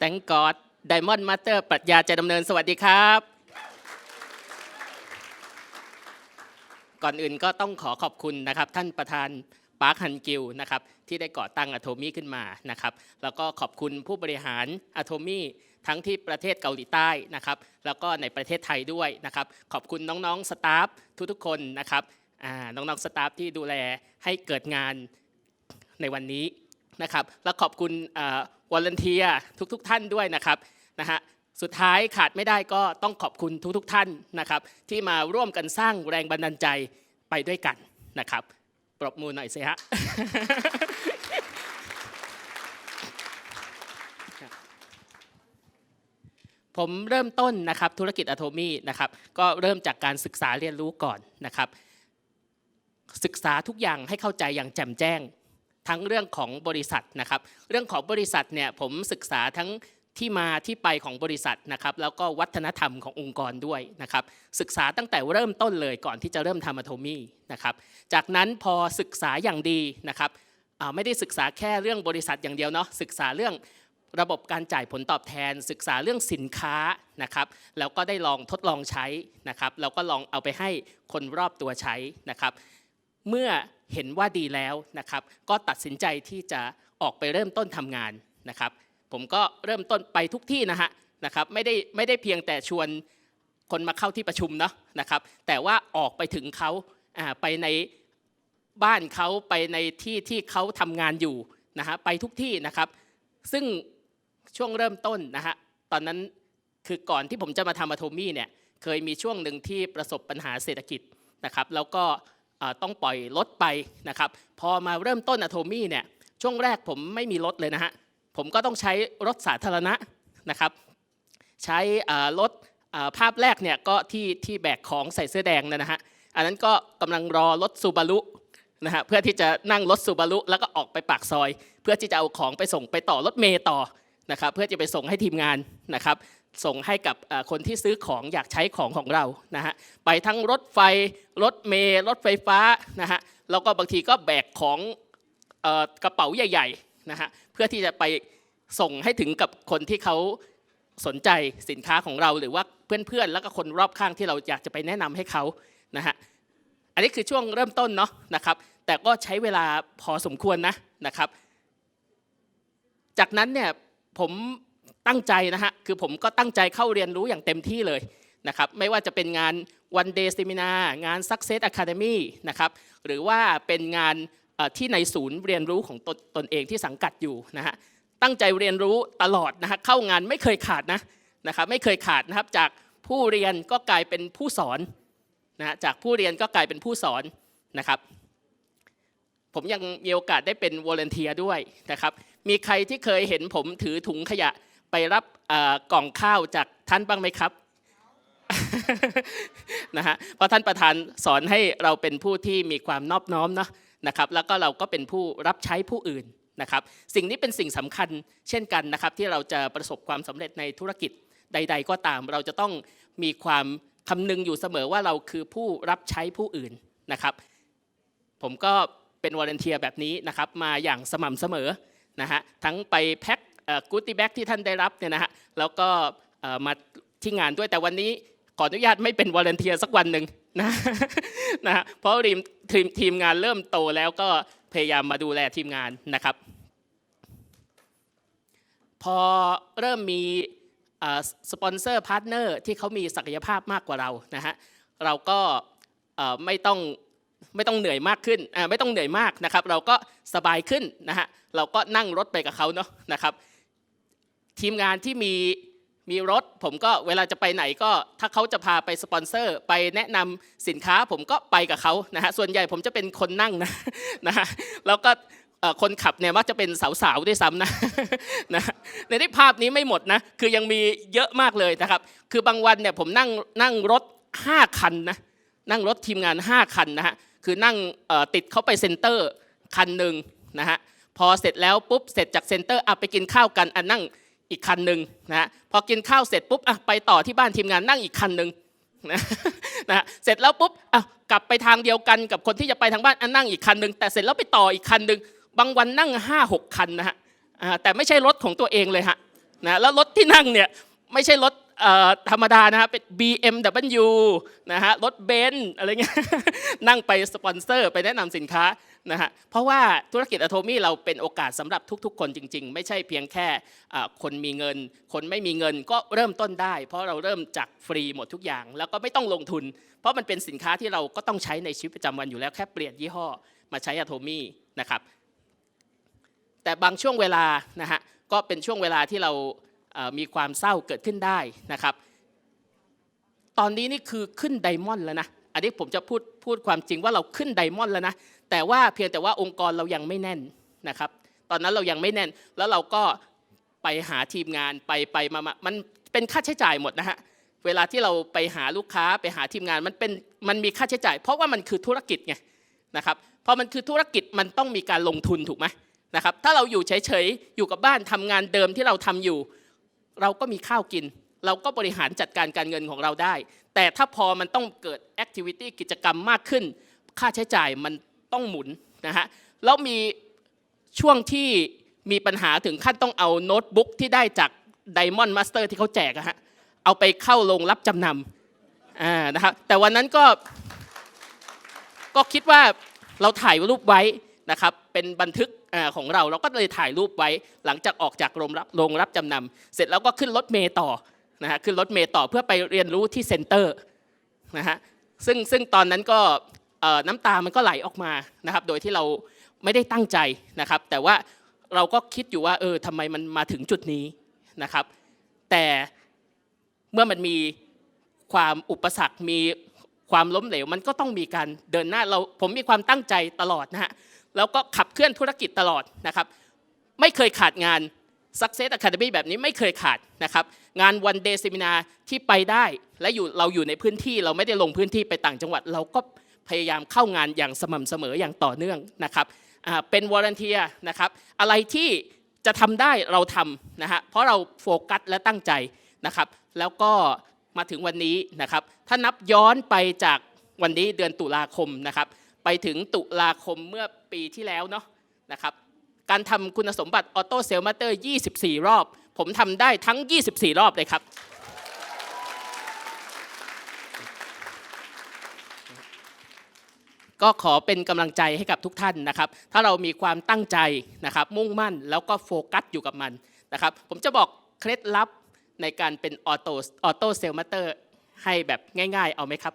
Thank God Diamond Master ปรัชญาจะดำเนินสวัสดีครับ ก่อนอื่นก็ต้องขอขอบคุณนะครับ ท่านประธานปาร์คฮันกิลนะครับที่ได้ก่อตั้งอะโทมี่ขึ้นมานะครับ แล้วก็ขอบคุณผู้บริหารอะโทมี่ทั้งที่ประเทศเกาหลีใต้นะครับ แล้วก็ในประเทศไทยด้วยนะครับ ขอบคุณน้องๆสตาฟทุกๆคนนะครับน้องๆสตาฟที่ดูแลให้เกิดงานในวันนี้ นะครับแล้วขอบคุณวอลเนเทียทุกๆท่านด้วยนะครับนะฮะสุดท้ายขาดไม่ได้ก็ต้องขอบคุณทุกๆทท่านนะครับ ที่มาร่วมกันสร้างแรงบันดาลใจไปด้วยกันนะครับ ปรบมือหน่อยสิฮะผมเริ่มต้นนะครับธุรกิจอะโทมี่นะครับก็เริ่มจากการศึกษาเรียนรู้ก่อนนะครับ ศึกษาทุกอย่างให้เข้าใจอย่างแจ่มแจ้ง ทั้งเรื่องของบริษัทนะครับ เรื่องของบริษัทเนี่ยผมศึกษาทั้งที่มาที่ไปของบริษัทนะครับ แล้วก็วัฒนธรรมขององค์กรด้วยนะครับ ศึกษาตั้งแต่เริ่มต้นเลยก่อนที่จะเริ่มทำอะโทมี่นะครับ จากนั้นพอศึกษาอย่างดีนะครับไม่ได้ศึกษาแค่เรื่องบริษัทอย่างเดียวเนาะศึกษาเรื่องระบบการจ่ายผลตอบแทน ศึกษาเรื่องสินค้านะครับ แล้วก็ได้ลองทดลองใช้นะครับ แล้วก็ลองเอาไปให้คนรอบตัวใช้นะครับ เมื่อเห็นว่าดีแล้วนะครับ ก็ตัดสินใจที่จะออกไปเริ่มต้นทำงานนะครับ ผมก็เริ่มต้นไปทุกที่นะฮะนะครับไม่ได้ไม่ได้เพียงแต่ชวนคนมาเข้าที่ประชุมเนาะนะครับ แต่ว่าออกไปถึงเขาไปในบ้านเขาไปในที่ที่เขาทำงานอยู่นะฮะไปทุกที่นะครับ ซึ่งช่วงเริ่มต้นนะฮะตอนนั้นคือก่อนที่ผมจะมาทำอะโทมี่เนี่ยเคยมีช่วงหนึ่งที่ประสบปัญหาเศรษฐกิจนะครับ แล้วก็ ต้องปล่อยรถไปนะครับพอมาเริ่มต้นอะโทมี่เนี่ยช่วงแรกผมไม่มีรถเลยนะฮะผมก็ต้องใช้รถสาธารณะนะครับใช้รถภาพแรกเนี่ยก็ที่ที่แบกของใส่เสื้อแดงนะนะฮะอันนั้นก็กำลังรอรถซูบารุนะฮะเพื่อที่จะนั่งรถซูบารุแล้วก็ออกไปปากซอย เพื่อที่จะเอาของไปส่งไปต่อรถเมย์ต่อนะครับเพื่อจะไปส่งให้ทีมงานนะครับ ส่งให้กับคนที่ซื้อของอยากใช้ของของเรานะฮะไปทั้งรถไฟรถเมล์รถไฟฟ้านะฮะแล้วก็บางทีก็แบกของกระเป๋าใหญ่ๆนะฮะเพื่อที่จะไปส่งให้ถึงกับคนที่เขาสนใจสินค้าของเรา หรือว่าเพื่อนๆ แล้วก็คนรอบข้างที่เราอยากจะไปแนะนำให้เขานะฮะอันนี้คือช่วงเริ่มต้นเนาะนะครับ แต่ก็ใช้เวลาพอสมควรนะนะครับ จากนั้นเนี่ยผม ตั้งใจนะฮะคือผมก็ตั้งใจเข้าเรียนรู้อย่างเต็มที่เลยนะครับไม่ว่าจะเป็นงาน one day seminar งาน success academy นะครับหรือว่าเป็นงานที่ในศูนย์เรียนรู้ของตนตนเองที่สังกัดอยู่นะฮะตั้งใจเรียนรู้ตลอดนะฮะเข้างานไม่เคยขาดนะนะครับไม่เคยขาดนะครับจากผู้เรียนก็กลายเป็นผู้สอนนะฮะจากผู้เรียนก็กลายเป็นผู้สอนนะครับผมยังมีโอกาสได้เป็นวอลเนเทียด้วยนะครับมีใครที่เคยเห็นผมถือถุงขยะ ไปรับกล่องข้าวจากท่านบ้างไหมครับนะฮะเพราะท่านประธานสอนให้เราเป็นผู้ที่มีความนอบน้อมเนาะนะครับแล้วก็เราก็เป็นผู้รับใช้ผู้อื่นนะครับ สิ่งนี้เป็นสิ่งสำคัญเช่นกันนะครับ ที่เราจะประสบความสำเร็จในธุรกิจใด ๆ ก็ตาม เราจะต้องมีความคำนึงอยู่เสมอว่าเราคือผู้รับใช้ผู้อื่นนะครับ ผมก็เป็นวอลเนเทียแบบนี้นะครับ มาอย่างสม่ำเสมอนะฮะทั้งไปแพ็ค กูตตี้แบ็กที่ท่านได้รับเนี่ยนะฮะแล้วก็มาที่งานด้วยแต่วันนี้ขออนุญาตไม่เป็นวอลเนเทียสักวันหนึ่งนะนะฮะเพราะทีมทีมงานเริ่มโตแล้วก็พยายามมาดูแลทีมงานนะครับ พอเริ่มมีสปอนเซอร์พาร์ทเนอร์ที่เขามีศักยภาพมากกว่าเรานะฮะเราก็ไม่ต้องไม่ต้องเหนื่อยมากขึ้นไม่ต้องเหนื่อยมากนะครับ เราก็สบายขึ้นนะฮะเราก็นั่งรถไปกับเขาเนาะนะครับ ทีมงานที่มีมีรถ ผมก็เวลาจะไปไหนก็ ถ้าเขาจะพาไปสปอนเซอร์ ไปแนะนำสินค้าผมก็ไปกับเขานะฮะส่วนใหญ่ผมจะเป็นคนนั่งนะนะฮะแล้วก็คนขับเนี่ยมักจะเป็นสาวๆด้วยซ้ำนะนะในที่ภาพนี้ไม่หมดนะคือยังมีเยอะมากเลยนะครับ คือบางวันเนี่ยผมนั่งนั่งรถ 5 คันนะนั่งรถทีมงาน 5 คันนะฮะคือนั่งติดเขาไปเซ็นเตอร์คันหนึ่งนะฮะพอเสร็จแล้วปุ๊บเสร็จจากเซ็นเตอร์อะไปกินข้าวกันอะนั่ง อีกคันหนึ่งนะฮะพอกินข้าวเสร็จปุ๊บอะไปต่อที่บ้านทีมงานนั่งอีกคันหนึ่งนะนะฮะเสร็จแล้วปุ๊บอะกลับไปทางเดียวกันกับคนที่จะไปทางบ้านอะนั่งอีกคันหนึ่งแต่เสร็จแล้วไปต่ออีกคันหนึ่งบางวันนั่งห้าหกคันนะฮะแต่ไม่ใช่รถของตัวเองเลยฮะนะแล้วรถที่นั่งเนี่ยไม่ใช่รถธรรมดานะฮะเป็น BMW นะฮะรถเบนซ์อะไรเงี้ยนั่งไปสปอนเซอร์ ไปแนะนำสินค้า นะฮะเพราะว่าธุรกิจอะโทมี่เราเป็นโอกาสสำหรับทุกๆ คนจริง ๆ ไม่ใช่เพียงแค่คนมีเงิน คนไม่มีเงินก็เริ่มต้นได้ เพราะเราเริ่มจากฟรีหมดทุกอย่าง แล้วก็ไม่ต้องลงทุน เพราะมันเป็นสินค้าที่เราก็ต้องใช้ในชีวิตประจำวันอยู่แล้วแค่เปลี่ยนยี่ห้อมาใช้อะโทมี่นะครับแต่บางช่วงเวลานะฮะก็เป็นช่วงเวลาที่เรามีความเศร้าเกิดขึ้นได้นะครับ ตอนนี้นี่คือขึ้นไดมอนด์แล้วนะ อันนี้ผมจะพูดพูดความจริงว่าเราขึ้นไดมอนด์แล้วนะ แต่ว่าเพียงแต่ว่าองค์กรเรายังไม่แน่นนะครับ ตอนนั้นเรายังไม่แน่น แล้วเราก็ไปหาทีมงานไปไปมามันเป็นค่าใช้จ่ายหมดนะฮะเวลาที่เราไปหาลูกค้าไปหาทีมงานมันเป็นมันมีค่าใช้จ่าย เพราะว่ามันคือธุรกิจไงนะครับพอมันคือธุรกิจมันต้องมีการลงทุนถูกไหมนะครับถ้าเราอยู่เฉยๆอยู่กับบ้านทำงานเดิมที่เราทำอยู่ เราก็มีข้าวกิน เราก็บริหารจัดการการเงินของเราได้ แต่ถ้าพอมันต้องเกิดแอคทิวิตี้กิจกรรมมากขึ้น ค่าใช้จ่ายมัน ต้องหมุนนะฮะแล้วมีช่วงที่มีปัญหาถึงขั้นต้องเอาโน้ตบุ๊กที่ได้จาก Diamond Master ที่เขาแจกอะฮะเอาไปเข้าโรงรับจำนำอ่านะครับแต่วันนั้นก็ก็คิดว่าเราถ่ายรูปไว้นะครับเป็นบันทึกอของเราเราก็เลยถ่ายรูปไว้หลังจากออกจากโรงรับโรงรับจำนำเสร็จแล้วก็ขึ้นรถเมย์ต่อนะฮะขึ้นรถเมย์ต่อเพื่อไปเรียนรู้ที่เซ็นเตอร์นะฮะซึ่งซึ่งตอนนั้นก็ น้ำตามันก็ไหลออกมานะครับ โดยที่เราไม่ได้ตั้งใจนะครับ แต่ว่าเราก็คิดอยู่ว่าเออทำไมมันมาถึงจุดนี้นะครับ แต่เมื่อมันมีความอุปสรรคมีความล้มเหลว มันก็ต้องมีการเดินหน้าเราผมมีความตั้งใจตลอดนะฮะแล้วก็ขับเคลื่อนธุรกิจตลอดนะครับ ไม่เคยขาดงาน Success Academy แบบนี้ไม่เคยขาดนะครับ งาน One Day Seminar ที่ไปได้ และอยู่เราอยู่ในพื้นที่เราไม่ได้ลงพื้นที่ไปต่างจังหวัด เราก็ พยายามเข้างานอย่างสม่ำเสมออย่างต่อเนื่องนะครับเป็นวอร์เนเทียนะครับอะไรที่จะทำได้เราทำนะฮะเพราะเราโฟกัสและตั้งใจนะครับ แล้วก็มาถึงวันนี้นะครับ ถ้านับย้อนไปจากวันนี้เดือนตุลาคมนะครับ ไปถึงตุลาคมเมื่อปีที่แล้วเนาะนะครับการทำคุณสมบัติออโต้เซลมาเตอร์ 24 รอบ ผมทำได้ทั้ง 24 รอบเลยครับ ก็ขอเป็นกำลังใจให้กับทุกท่านนะครับ ถ้าเรามีความตั้งใจนะครับ มุ่งมั่นแล้วก็โฟกัสอยู่กับมันนะครับ ผมจะบอกเคล็ดลับในการเป็นออโต้ออโต้เซลมาเตอร์ให้แบบง่ายๆ เอาไหมครับ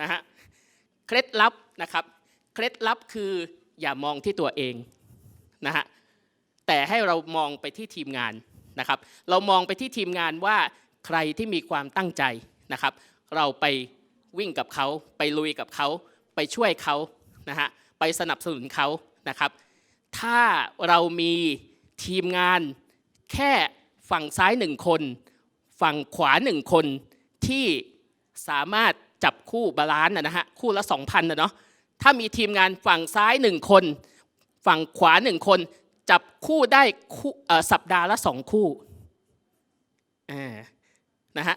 นะฮะเคล็ดลับนะครับ เคล็ดลับคืออย่ามองที่ตัวเองนะฮะแต่ให้เรามองไปที่ทีมงานนะครับ เรามองไปที่ทีมงานว่าใครที่มีความตั้งใจนะครับ เราไป วิ่งกับเขาไปลุยกับเขาไปช่วยเขานะฮะไปสนับสนุนเขานะครับ ถ้าเรามีทีมงานแค่ฝั่งซ้ายหนึ่งคน ฝั่งขวาหนึ่งคนที่สามารถจับคู่บาลานซ์นะนะฮะคู่ละ 2,000นะเนาะถ้ามีทีมงานฝั่งซ้ายหนึ่งคน ฝั่งขวาหนึ่งคน จับคู่ได้คู่สัปดาห์ละสองคู่อ่านะฮะ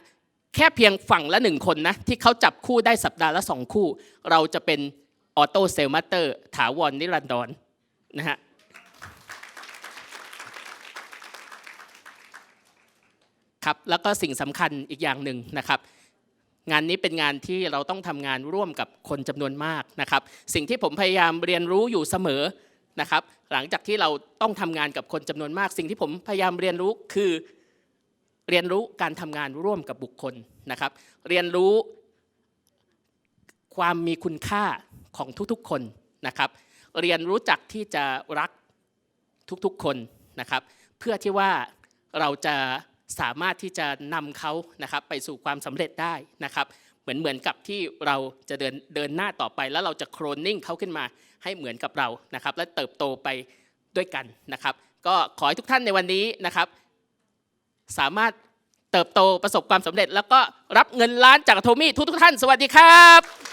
แค่เพียงฝั่งละหนึ่งคนนะ ที่เขาจับคู่ได้สัปดาห์ละสองคู่ เราจะเป็นออโต้เซลมาเตอร์ถาวรนิรันดรนะฮะครับแล้วก็สิ่งสำคัญอีกอย่างหนึ่งนะครับงานนี้เป็นงานที่เราต้องทำงานร่วมกับคนจำนวนมากนะครับ สิ่งที่ผมพยายามเรียนรู้อยู่เสมอนะครับ หลังจากที่เราต้องทำงานกับคนจำนวนมาก สิ่งที่ผมพยายามเรียนรู้คือ เรียนรู้การทำงานร่วมกับบุคคลนะครับ เรียนรู้ความมีคุณค่าของทุกๆคนนะครับ เรียนรู้จักที่จะรักทุกๆคนนะครับ เพื่อที่ว่าเราจะสามารถที่จะนำเขานะครับไปสู่ความสำเร็จได้นะครับ เหมือนเหมือนกับที่เราจะเดินเดินหน้าต่อไปแล้วเราจะโครนนิ่งเขาขึ้นมาให้เหมือนกับเรานะครับ และเติบโตไปด้วยกันนะครับ ก็ขอให้ทุกท่านในวันนี้นะครับ สามารถเติบโตประสบความสำเร็จ แล้วก็รับเงินล้านจากโทมี่ทุกๆท่าน สวัสดีครับ